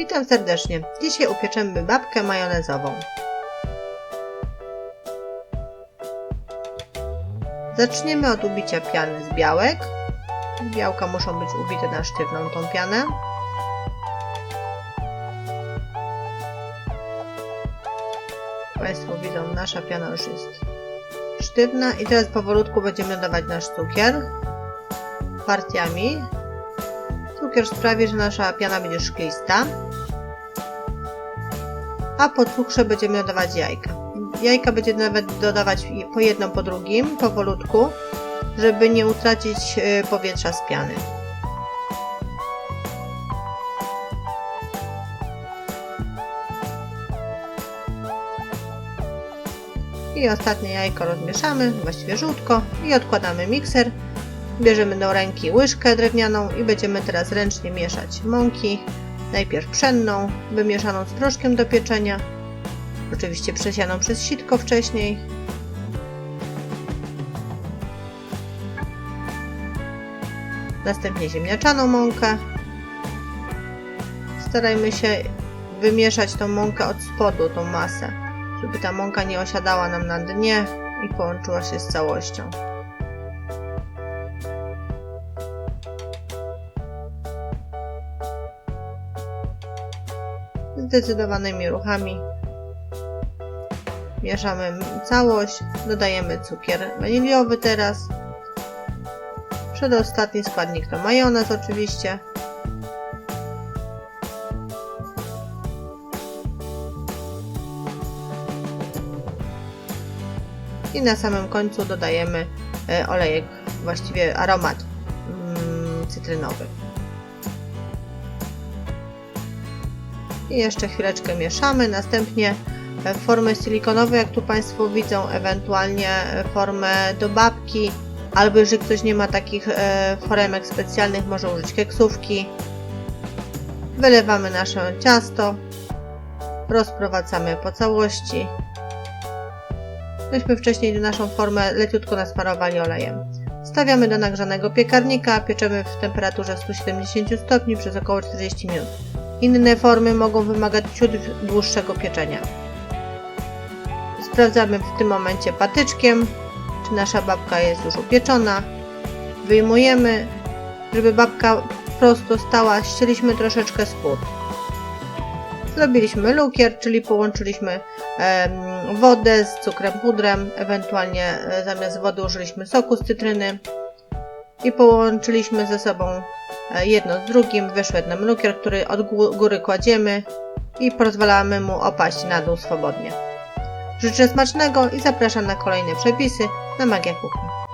Witam serdecznie. Dzisiaj upieczemy babkę majonezową. Zaczniemy od ubicia piany z białek. Białka muszą być ubite na sztywną tą pianę. Państwo widzą, nasza piana już jest sztywna i teraz powolutku będziemy dodawać nasz cukier partiami. Cukier sprawi, że nasza piana będzie szklista. A po cukrze będziemy dodawać jajka. Jajka będziemy nawet dodawać po jedno po drugim, powolutku, żeby nie utracić y, powietrza z piany. I ostatnie jajko rozmieszamy, właściwie żółtko i odkładamy mikser. Bierzemy do ręki łyżkę drewnianą i będziemy teraz ręcznie mieszać mąki. Najpierw pszenną, wymieszaną z proszkiem do pieczenia. Oczywiście przesianą przez sitko wcześniej. Następnie ziemniaczaną mąkę. Starajmy się wymieszać tą mąkę od spodu, tą masę, żeby ta mąka nie osiadała nam na dnie i połączyła się z całością. Zdecydowanymi ruchami. Mieszamy całość, dodajemy cukier waniliowy teraz. Przedostatni składnik to majonez oczywiście. I na samym końcu dodajemy e, olejek, właściwie aromat mm, cytrynowy. I jeszcze chwileczkę mieszamy. Następnie formę silikonową, jak tu Państwo widzą, ewentualnie formę do babki, albo jeżeli ktoś nie ma takich e, foremek specjalnych, może użyć keksówki. Wylewamy nasze ciasto, rozprowadzamy po całości. Myśmy wcześniej naszą formę leciutko nasmarowali olejem. Stawiamy do nagrzanego piekarnika, pieczemy w temperaturze 170 stopni przez około 40 minut. Inne formy mogą wymagać ciut dłuższego pieczenia. Sprawdzamy w tym momencie patyczkiem, czy nasza babka jest już upieczona. Wyjmujemy, żeby babka prosto stała, ścieliśmy troszeczkę spód. Zrobiliśmy lukier, czyli połączyliśmy wodę z cukrem pudrem, ewentualnie e, zamiast wody użyliśmy soku z cytryny i połączyliśmy ze sobą jedno z drugim. Wyszedł nam lukier, który od góry kładziemy i pozwalamy mu opaść na dół swobodnie. Życzę smacznego i zapraszam na kolejne przepisy na Magia Kuchni.